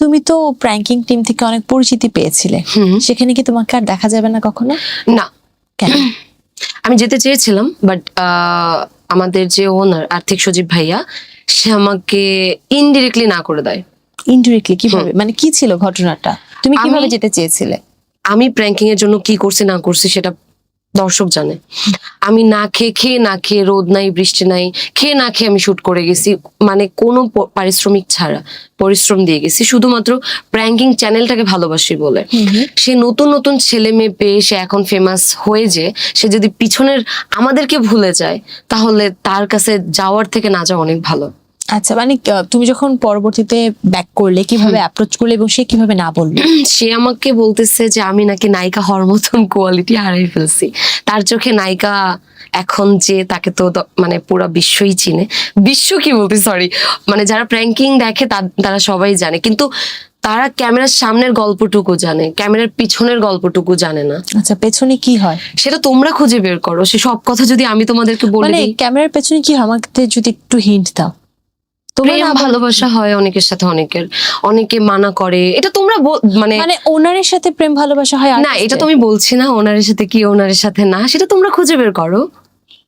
তুমি তো pranking team থেকে অনেক পরিচিতি পেয়েছিলে। সেখানে কি তোমাকে আর দেখা যাবে না কখনো? না। কেন? আমি যেতে চেয়েছিলাম বাট আমাদের যে ওনার আর্থিক সজীব ভাইয়া সে আমাকে ইনডিরেক্টলি না করে দেয়। ইনডিরেক্টলি কীভাবে? মানে কি ছিল ঘটনাটা? তুমি কীভাবে যেতে চেয়েছিলে? আমি প্র্যাঙ্কিং এর জন্য কি করছি না করছি সেটা দর্শক জানে। আমি না খেয়ে খেয়ে না খেয়ে রোদ নাই বৃষ্টি নাই খেয়ে না খেয়ে আমি শুট করে গেছি। মানে কোনো পারিশ্রমিক ছাড়া পরিশ্রম দিয়ে গেছি। শুধুমাত্র প্র্যাঙ্কিং চ্যানেলটাকে ভালোবাসি বলে। সে নতুন নতুন ছেলে মেয়ে পেয়ে সে এখন ফেমাস হয়ে যে সে যদি পিছনের আমাদেরকে ভুলে যায় তাহলে তার কাছে যাওয়ার থেকে না যাওয়া অনেক ভালো। আচ্ছা মানে তুমি যখন পরবর্তীতে ব্যাক করলে কীভাবে অ্যাপ্রোচ করলে এবং সে কীভাবে না বলল? সে আমাকে বলতেছে যে আমি নাকি নায়িকা হওয়ার মতন কোয়ালিটি হারাই ফেলছি। তার চোখে নায়িকা এখন যে তাকে তো মানে পুরো বিশ্বই চিনে। বিশ্ব কি বলতে সরি মানে যারা প্র্যাঙ্কিং দেখে তারা সবাই জানে। কিন্তু তারা ক্যামেরার সামনের গল্পটুকু জানে ক্যামেরার পিছনের গল্পটুকু জানে না। আচ্ছা পেছনে কি হয়? সেটা তোমরা খুঁজে বের করো। সে সব কথা যদি আমি তোমাদেরকে বলে মানে ক্যামেরার পেছনে কি হয়? আমাকে যদি একটু হিন্ট দাও। প্রেম ভালোবাসা। হয় অনেকের সাথে অনেকের অনেকে মানা করে। এটা তোমরা মানে মানে ওনারের সাথে প্রেম ভালোবাসা হয় না এটা তো আমি বলছি না ওনারের সাথে কি ওনারের সাথে না সেটা তোমরা খুঁজে বের করো।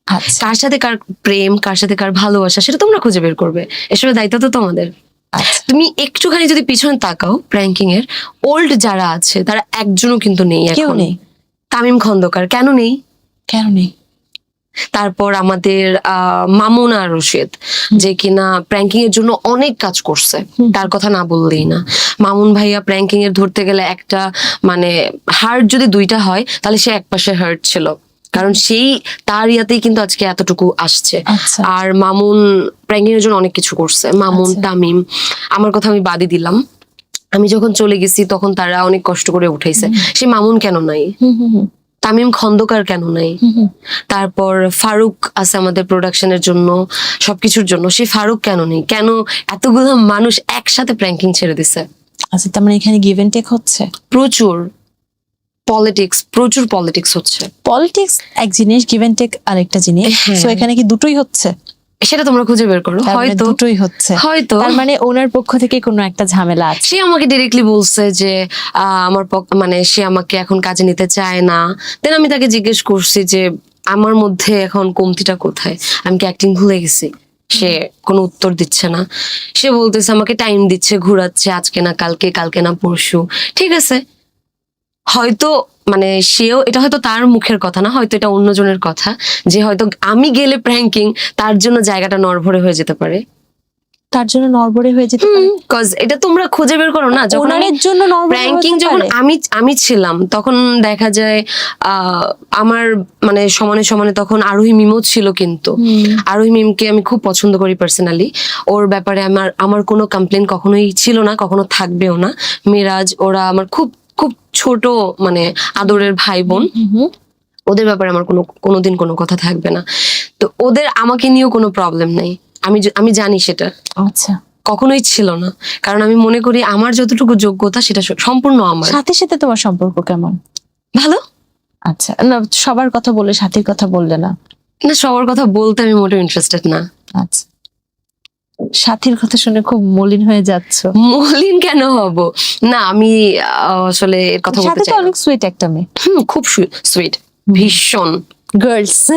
আচ্ছা। কার সাথে কার প্রেম কার সাথে কার ভালোবাসা সেটা তোমরা খুঁজে বের করবে। এসবের দায়িত্ব তো তোমাদের। আচ্ছা। তুমি একটুখানি যদি পিছনে তাকাও প্র্যাঙ্কিং এর ওল্ড যারা আছে তারা একজনও কিন্তু নেই কেউ নেই। তামিম খন্দকার কেন নেই? কেন নেই? তারপর আমাদের মামুনা রশিদ যে কিনা প্র্যাঙ্কিং এর জন্য অনেক কাজ করছে। তার কথা না বললেই না। মামুন ভাইয়া প্র্যাঙ্কিং এর ধরতে গেলে একটা মানে হার্ট যদি দুইটা হয় তাহলে সে এক পাশে হার্ট ছিল। কারণ সেই তার ইয়াতেই কিন্তু আজকে এতটুকু আসছে। আচ্ছা। আর মামুন প্র্যাঙ্কিং এর জন্য অনেক কিছু করছে। মামুন আচ্ছা। তামিম আমার কথা আমি বাদই দিলাম। আমি যখন চলে গেছি তখন তারা অনেক কষ্ট করে উঠাইছে। সে মামুন কেন নাই? হুম হুম হুম, তামিম খন্দকার কেন নাই। তারপর ফারুক আছে আমাদের প্রোডাকশনের জন্য সবকিছুর জন্য। সেই ফারুক কেন নেই? কেন এতগুলো মানুষ একসাথে প্র্যাঙ্কিং ছেড়ে দিছে? আচ্ছা তার মানে এখানে গিভেন এন্ড টেক হচ্ছে? প্রচুর পলিটিক্স প্রচুর পলিটিক্স হচ্ছে। পলিটিক্স এক জিনিস গিভ এন্ড টেক আরেকটা জিনিস। হ্যাঁ। সো এখানে কি দুটোই হচ্ছে? সেটা তোমরা খুঁজে বের করো। হয়তো দুটোই হচ্ছে। হয়তো তার মানে ওনার পক্ষ থেকে কোনো একটা ঝামেলা আছে। সে আমাকে ডিরেক্টলি বলছে যে আমার মানে সে আমাকে এখন কাজে নিতে চায় না। দেন আমি তাকে জিজ্ঞেস করছি যে আমার মধ্যে এখন কমতিটা কোথায়? আমি কি অ্যাক্টিং ভুলে গেছি? সে কোনো উত্তর দিচ্ছে না। সে বলতেছে আমাকে টাইম দিচ্ছে ঘুরাচ্ছে আজকে না কালকে কালকে না পরশু। ঠিক আছে। হয়তো মানে সেও এটা হয়তো তার মুখের কথা না হয়তো এটা অন্যজনের কথা যে হয়তো আমি গেলে প্র্যাঙ্কিং তার জন্য জায়গাটা নড়ভরে হয়ে যেতে পারে। তার জন্য নরবরে হয়ে যেতে পারে। কজ এটা তোমরা খুঁজে বের করো না যখন আমি ওনারের জন্য নরবরে যখন আমি আমি ছিলাম তখন দেখা যায় আহ, আমার মানে সমানে সমানে তখন আরোহী মিমও ছিল কিন্তু। আরোহী মিমকে আমি খুব পছন্দ করি পার্সোনালি ওর ব্যাপারে আমার আমার কোনো কমপ্লেন কখনোই ছিল না কখনো থাকবেও না। মিরাজ ওরা আমার খুব খুব ছোট মানে আদরের ভাই বোন। ওদের ব্যাপারে আমার কোনো কোনোদিন কোনো কথা থাকবে না। তো ওদের আমাকে নিয়েও কোনো প্রবলেম নেই। আমি আমি জানি সেটা। আচ্ছা। কখনোই ছিল না। কারণ আমি মনে করি আমার যতটুকু যোগ্যতা সেটা সম্পূর্ণ আমার। সাথে সাথে তোমার সম্পর্ক কেমন? ভালো? আচ্ছা না সবার কথা বলে সাথীর কথা বললে না? না সবার কথা বলতে আমি মোটেও ইন্টারেস্টেড না। আচ্ছা। সাথীর কথা শুনে খুব মলিন হয়ে যাচ্ছ। মলিন কেন হব? না আমি আসলে এর কথা বলতে চাই অনেক সুইট একটা মেয়ে। হুম, খুব সুইট ভীষণ। গার্লস